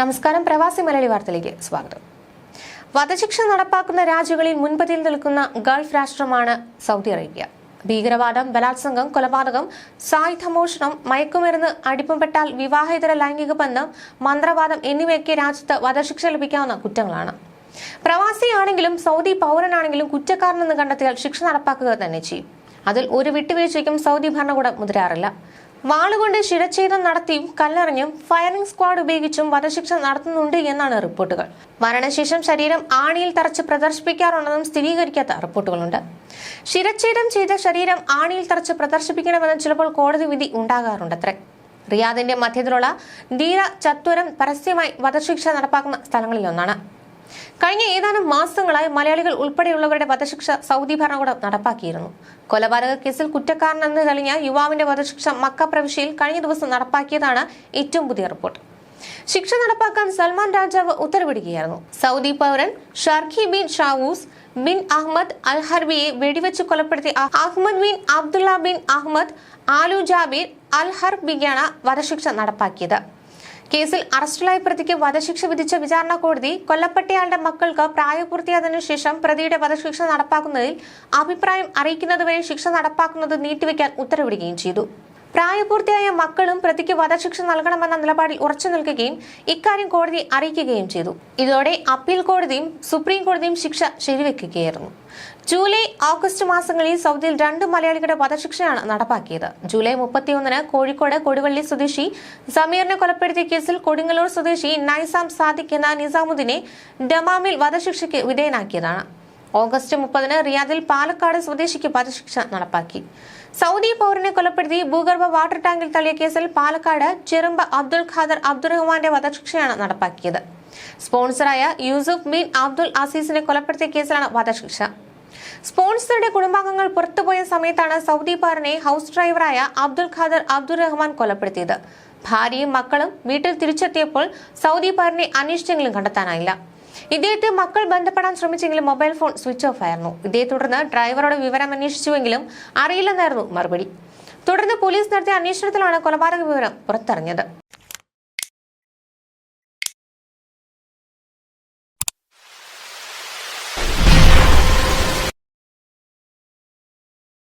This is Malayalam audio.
നമസ്കാരം. പ്രവാസി മലയാളി വാർത്തയിലേക്ക് സ്വാഗതം. വധശിക്ഷ നടപ്പാക്കുന്ന രാജ്യങ്ങളിൽ മുൻപതിൽ നിൽക്കുന്ന ഗൾഫ് രാഷ്ട്രമാണ് സൗദി അറേബ്യ. ഭീകരവാദം ബലാത്സംഗം കൊലപാതകം സായുധമോഷണം മയക്കുമരുന്ന് അടിപ്പംപെട്ടാൽ വിവാഹേതര ലൈംഗിക ബന്ധം മന്ത്രവാദം എന്നിവയൊക്കെ രാജ്യത്ത് വധശിക്ഷ ലഭിക്കാവുന്ന കുറ്റങ്ങളാണ്. പ്രവാസിയാണെങ്കിലും സൗദി പൗരനാണെങ്കിലും കുറ്റക്കാരനെന്ന് കണ്ടെത്തിയാൽ ശിക്ഷ നടപ്പാക്കുക തന്നെ ചെയ്യും. അതിൽ ഒരു വിട്ടുവീഴ്ചയ്ക്കും സൗദി ഭരണകൂടം മുതിരാറില്ല. വാളുകൊണ്ട് ശിരച്ഛേദം നടത്തിയും കല്ലെറിഞ്ഞും ഫയറിംഗ് സ്ക്വാഡ് ഉപയോഗിച്ചും വധശിക്ഷ നടത്തുന്നുണ്ട് എന്നാണ് റിപ്പോർട്ടുകൾ. മരണശേഷം ശരീരം ആണിയിൽ തറച്ച് പ്രദർശിപ്പിക്കാറുണ്ടെന്നും സ്ഥിരീകരിക്കാത്ത റിപ്പോർട്ടുകളുണ്ട്. ശിരച്ഛേദം ചെയ്ത ശരീരം ആണിയിൽ തറച്ച് പ്രദർശിപ്പിക്കണമെന്ന് ചിലപ്പോൾ കോടതി വിധി ഉണ്ടാകാറുണ്ടത്രേ. റിയാദിന്റെ മധ്യത്തിലുള്ള ധീര ചത്വരം പരസ്യമായി വധശിക്ഷ നടപ്പാക്കുന്ന സ്ഥലങ്ങളിലൊന്നാണ്. കഴിഞ്ഞ ഏതാനും മാസങ്ങളായി മലയാളികൾ ഉൾപ്പെടെയുള്ളവരുടെ വധശിക്ഷ സൗദി ഭരണകൂടം നടപ്പാക്കിയിരുന്നു. കൊലപാതക കേസിൽ കുറ്റക്കാരനെന്ന് തെളിഞ്ഞ യുവാവിന്റെ വധശിക്ഷ മക്ക പ്രവിശ്യയിൽ കഴിഞ്ഞ ദിവസം നടപ്പാക്കിയതാണ് ഏറ്റവും പുതിയ റിപ്പോർട്ട്. ശിക്ഷ നടപ്പാക്കാൻ സൽമാൻ രാജാവ് ഉത്തരവിടുകയായിരുന്നു. സൗദി പൗരൻ Sharqi bin Shawoos bin Ahmed al ഹർബിയെ വെടിവെച്ച് കൊലപ്പെടുത്തിയ Ahmed bin Abdullah bin Ahmed Aal Jabir al ഹർബിയാണ് വധശിക്ഷ നടപ്പാക്കിയത്. കേസിൽ അറസ്റ്റിലായ പ്രതിക്ക് വധശിക്ഷ വിധിച്ച വിചാരണ കോടതി കൊല്ലപ്പെട്ടയാളുടെ മക്കൾക്ക് പ്രായപൂർത്തിയായതിനു ശേഷം പ്രതിയുടെ വധശിക്ഷ നടപ്പാക്കുന്നതിൽ അഭിപ്രായം അറിയിക്കുന്നതുവരെ ശിക്ഷ നടപ്പാക്കുന്നത് നീട്ടിവെക്കാൻ ഉത്തരവിടുകയും ചെയ്തു. പ്രായപൂർത്തിയായ മക്കളും പ്രതിക്ക് വധശിക്ഷ നൽകണമെന്ന നിലപാടിൽ ഉറച്ചു നിൽക്കുകയും ഇക്കാര്യം കോടതി അറിയിക്കുകയും ചെയ്തു. ഇതോടെ അപ്പീൽ കോടതിയും സുപ്രീം കോടതിയും ശിക്ഷ ശരിവെക്കുകയായിരുന്നു. ജൂലൈ ഓഗസ്റ്റ് മാസങ്ങളിൽ സൗദിയിൽ രണ്ട് മലയാളികളുടെ വധശിക്ഷയാണ് നടപ്പാക്കിയത്. ജൂലൈ മുപ്പത്തിയൊന്നിന് കോഴിക്കോട് കൊടുവള്ളി സ്വദേശി സമീറിനെ കൊലപ്പെടുത്തിയ കേസിൽ കൊടുങ്ങല്ലൂർ സ്വദേശി നൈസാം സാദിഖ് എന്ന നിസാമുദ്ദീനെ ഡമാമിൽ വധശിക്ഷയ്ക്ക് വിധേയനാക്കിയതാണ്. ഓഗസ്റ്റ് മുപ്പതിന് റിയാദിൽ പാലക്കാട് സ്വദേശിക്ക് വധശിക്ഷ നടപ്പാക്കി. സൗദി പൗരനെ കൊലപ്പെടുത്തി ഭൂഗർഭ വാട്ടർ ടാങ്കിൽ തള്ളിയ കേസിൽ പാലക്കാട് ചെറുമ്പ അബ്ദുൽ ഖാദർ അബ്ദുറഹ്മാന്റെ വധശിക്ഷയാണ് നടപ്പാക്കിയത്. സ്പോൺസറായ യൂസുഫ് ബിൻ അബ്ദുൽ അസീസിനെ കൊലപ്പെടുത്തിയ കേസിലാണ് വധശിക്ഷ. സ്പോൺസറുടെ കുടുംബാംഗങ്ങൾ പുറത്തുപോയ സമയത്താണ് സൗദി പൗരനെ ഹൗസ് ഡ്രൈവറായ അബ്ദുൽ ഖാദർ അബ്ദുറഹ്മാൻ കൊലപ്പെടുത്തിയത്. ഭാര്യയും മക്കളും വീട്ടിൽ തിരിച്ചെത്തിയപ്പോൾ സൗദി പൗരനെ അന്വേഷിച്ചെങ്കിലും കണ്ടെത്താനായില്ല. ഇദ്ദേഹത്തെ മക്കൾ ബന്ധപ്പെടാൻ ശ്രമിച്ചെങ്കിലും മൊബൈൽ ഫോൺ സ്വിച്ച് ഓഫ് ആയിരുന്നു. ഇതേ തുടർന്ന് ഡ്രൈവറോട് വിവരം അന്വേഷിച്ചുവെങ്കിലും അറിയില്ലെന്നായിരുന്നു മറുപടി. തുടർന്ന് പോലീസ് നടത്തിയ അന്വേഷണത്തിലാണ് കൊലപാതക വിവരം പുറത്തറിഞ്ഞത്